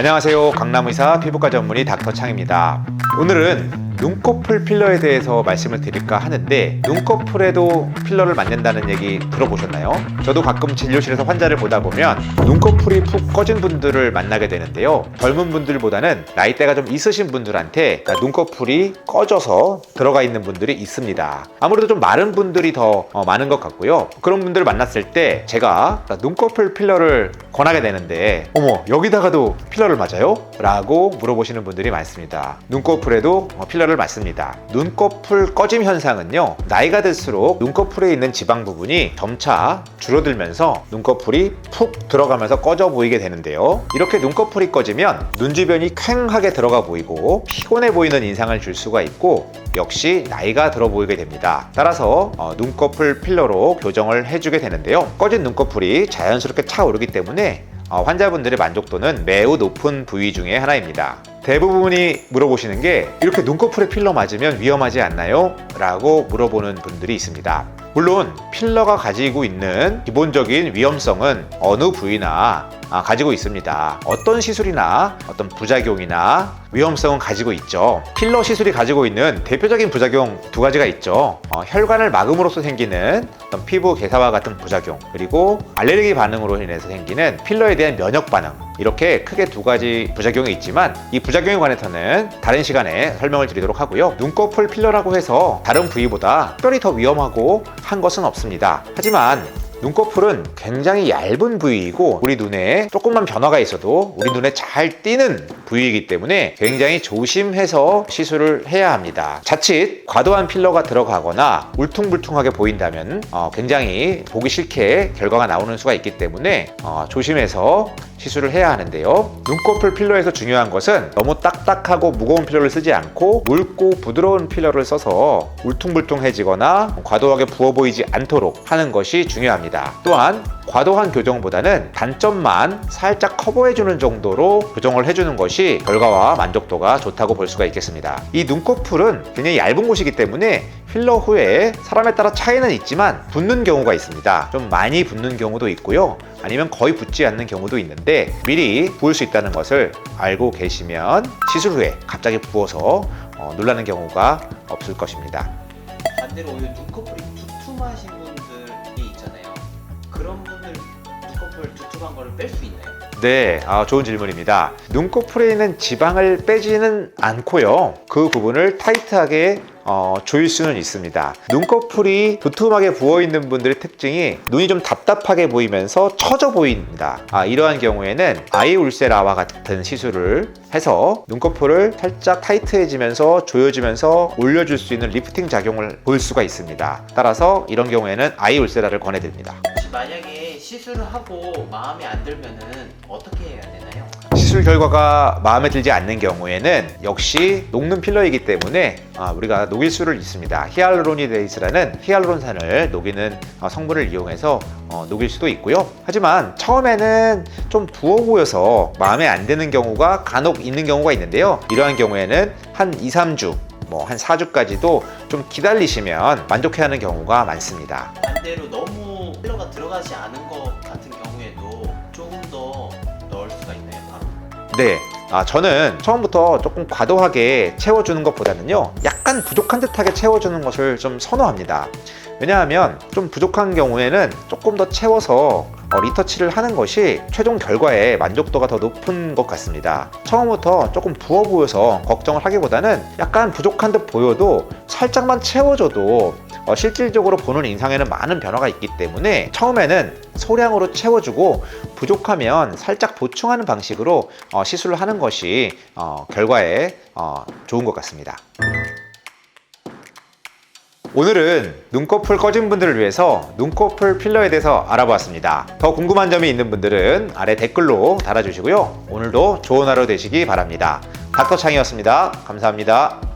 안녕하세요. 강남의사 피부과 전문의 닥터 창입니다. 오늘은 눈꺼풀 필러에 대해서 말씀을 드릴까 하는데 눈꺼풀에도 필러를 맞는다는 얘기 들어보셨나요? 저도 가끔 진료실에서 환자를 보다 보면 눈꺼풀이 푹 꺼진 분들을 만나게 되는데요. 젊은 분들보다는 나이대가 좀 있으신 분들한테 눈꺼풀이 꺼져서 들어가 있는 분들이 있습니다. 아무래도 좀 마른 분들이 더 어, 많은 것 같고요. 그런 분들을 만났을 때 제가 눈꺼풀 필러를 권하게 되는데 어머 여기다가도 필러를 맞아요? 라고 물어보시는 분들이 많습니다. 눈꺼풀에도 어, 필러를 맞습니다. 눈꺼풀 꺼짐 현상은요 나이가 들수록 눈꺼풀에 있는 지방 부분이 점차 줄어들면서 눈꺼풀이 푹 들어가면서 꺼져 보이게 되는데요. 이렇게 눈꺼풀이 꺼지면 눈 주변이 퀭하게 들어가 보이고 피곤해 보이는 인상을 줄 수가 있고 역시 나이가 들어 보이게 됩니다. 따라서 어, 눈꺼풀 필러로 교정을 해주게 되는데요. 꺼진 눈꺼풀이 자연스럽게 차오르기 때문에 어, 환자분들의 만족도는 매우 높은 부위 중에 하나입니다. 대부분이 물어보시는 게 이렇게 눈꺼풀에 필러 맞으면 위험하지 않나요? 라고 물어보는 분들이 있습니다. 물론 필러가 가지고 있는 기본적인 위험성은 어느 부위나 아, 가지고 있습니다. 어떤 시술이나 어떤 부작용이나 위험성은 가지고 있죠. 필러 시술이 가지고 있는 대표적인 부작용 두 가지가 있죠. 어, 혈관을 막음으로써 생기는 어떤 피부 개사와 같은 부작용, 그리고 알레르기 반응으로 인해서 생기는 필러에 대한 면역 반응. 이렇게 크게 두 가지 부작용이 있지만 이 부작용에 관해서는 다른 시간에 설명을 드리도록 하고요. 눈꺼풀 필러라고 해서 다른 부위보다 특별히 더 위험하고 한 것은 없습니다. 하지만 눈꺼풀은 굉장히 얇은 부위이고 우리 눈에 조금만 변화가 있어도 우리 눈에 잘 띄는 부위이기 때문에 굉장히 조심해서 시술을 해야 합니다. 자칫 과도한 필러가 들어가거나 울퉁불퉁하게 보인다면 어, 굉장히 보기 싫게 결과가 나오는 수가 있기 때문에 어, 조심해서 시술을 해야 하는데요. 눈꺼풀 필러에서 중요한 것은 너무 딱딱하고 무거운 필러를 쓰지 않고 묽고 부드러운 필러를 써서 울퉁불퉁해지거나 과도하게 부어 보이지 않도록 하는 것이 중요합니다. 또한 과도한 교정보다는 단점만 살짝 커버해주는 정도로 교정을 해주는 것이 결과와 만족도가 좋다고 볼 수가 있겠습니다. 이 눈꺼풀은 굉장히 얇은 곳이기 때문에 필러 후에 사람에 따라 차이는 있지만 붓는 경우가 있습니다. 좀 많이 붓는 경우도 있고요. 아니면 거의 붓지 않는 경우도 있는데 미리 부을 수 있다는 것을 알고 계시면 시술 후에 갑자기 부어서 어, 놀라는 경우가 없을 것입니다. 반대로 오히려 눈꺼풀이 두툼하신 분들이 있잖아요. 그런 분들 눈꺼풀 두툼한 거를 뺄 수 있나요? 네, 아, 좋은 질문입니다. 눈꺼풀에 있는 지방을 빼지는 않고요. 그 부분을 타이트하게 어, 조일 수는 있습니다. 눈꺼풀이 두툼하게 부어 있는 분들의 특징이 눈이 좀 답답하게 보이면서 처져 보입니다. 아, 이러한 경우에는 아이 울세라와 같은 시술을 해서 눈꺼풀을 살짝 타이트해지면서 조여주면서 올려줄 수 있는 리프팅 작용을 보일 수가 있습니다. 따라서 이런 경우에는 아이 울세라를 권해드립니다. 만약에 시술을 하고 마음에 안 들면은 어떻게 해야 되나요? 시술 결과가 마음에 들지 않는 경우에는 역시 녹는 필러이기 때문에 아, 우리가 녹일 수를 있습니다. 히알루로니데이스라는 히알루론산을 녹이는 어, 성분을 이용해서 어, 녹일 수도 있고요. 하지만 처음에는 좀 부어 보여서 마음에 안 드는 경우가 간혹 있는 경우가 있는데요. 이러한 경우에는 한 2, 3주 뭐 한 4주까지도 좀 기다리시면 만족해하는 경우가 많습니다. 반대로 너무 들어가지 않은 것 같은 경우에도 조금 더 넣을 수가 있나요? 바로? 네. 아, 저는 처음부터 조금 과도하게 채워주는 것보다는요, 약간 부족한 듯하게 채워주는 것을 좀 선호합니다. 왜냐하면 좀 부족한 경우에는 조금 더 채워서 어, 리터치를 하는 것이 최종 결과에 만족도가 더 높은 것 같습니다. 처음부터 조금 부어 보여서 걱정을 하기보다는 약간 부족한 듯 보여도 살짝만 채워줘도 어, 실질적으로 보는 인상에는 많은 변화가 있기 때문에 처음에는 소량으로 채워주고 부족하면 살짝 보충하는 방식으로 어, 시술을 하는 것이 어, 결과에 어, 좋은 것 같습니다. 오늘은 눈꺼풀 꺼진 분들을 위해서 눈꺼풀 필러에 대해서 알아보았습니다. 더 궁금한 점이 있는 분들은 아래 댓글로 달아주시고요. 오늘도 좋은 하루 되시기 바랍니다. 닥터 창이었습니다. 감사합니다.